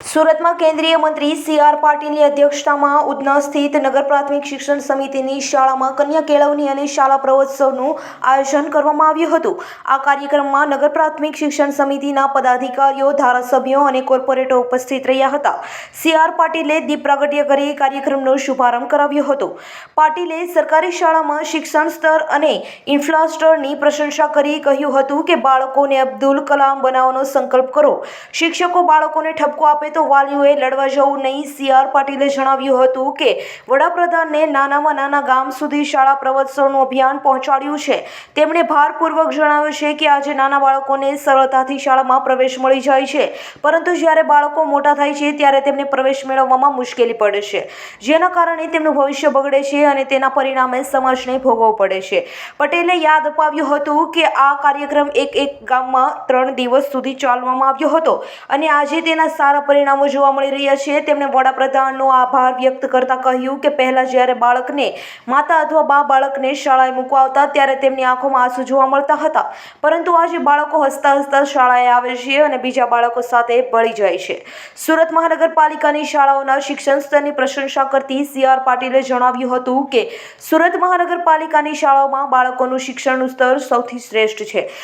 સુરતમાં કેન્દ્રીય મંત્રી સી આર પાટીલની અધ્યક્ષતામાં ઉધના સ્થિત નગર પ્રાથમિક શિક્ષણ સમિતિની શાળામાં કન્યા કેળવણી અને શાળા પ્રવોત્સવનું આયોજન કરવામાં આવ્યું હતું. આ કાર્યક્રમમાં નગર પ્રાથમિક શિક્ષણ સમિતિના પદાધિકારીઓ, ધારાસભ્યો અને કોર્પોરેટરો ઉપસ્થિત રહ્યા હતા. સી આર પાટીલે દીપ પ્રાગટ્ય કરી કાર્યક્રમનો શુભારંભ કરાવ્યો હતો. પાટીલે સરકારી શાળામાં શિક્ષણ સ્તર અને ઇન્ફ્રાસ્ટ્રક્ચરની પ્રશંસા કરી કહ્યું હતું કે, બાળકોને અબ્દુલ કલામ બનાવવાનો સંકલ્પ કરો. શિક્ષકો બાળકોને ઠપકો આપે તો વાલીઓએ લડવા જવું નહીં. સી. આર. પાટીલે જણાવ્યું હતું કે, વડાપ્રધાનને નાનામાં નાના ગામ સુધી શાળા પ્રવત્સવનું અભિયાન પહોંચાડ્યું છે. તેમણે ભારપૂર્વક જણાવ્યું છે કે, આજે નાના બાળકોને સરળતાથી શાળામાં પ્રવેશ મળી જાય છે. પરંતુ જ્યારે બાળકો મોટા થાય છે, ત્યારે તેમને પ્રવેશ મેળવવામાં મુશ્કેલી પડે છે. જેના કારણે તેમનું ભવિષ્ય બગડે છે અને તેના પરિણામે સમાજને ભોગવવું પડે છે. પટેલે યાદ અપાવ્યું હતું કે, આ કાર્યક્રમ એક એક ગામમાં ત્રણ દિવસ સુધી ચાલવામાં આવ્યો હતો. અને આજે તેના સારા પરિણામો જોવા મળી રહ્યા છે. તેમણે વડાપ્રધાનનો આભાર વ્યક્ત કરતા કહ્યું કે પહેલા જ્યારે બાળકને માતા અથવા બા બાળકને શાળાએ મૂકવા આવતા ત્યારે તેમની આંખોમાં આંસુ જોવા મળતા હતા. પરંતુ આજે બાળકો હસતા હસતા શાળાએ આવે છે અને બીજા બાળકો સાથે ભળી જાય છે. સુરત મહાનગરપાલિકાની શાળાઓના શિક્ષણ સ્તરની પ્રશંસા કરતી સી આર પાટીલે જણાવ્યું હતું કે, સુરત મહાનગરપાલિકાની શાળાઓમાં બાળકોનું શિક્ષણનું સ્તર સૌથી શ્રેષ્ઠ છે.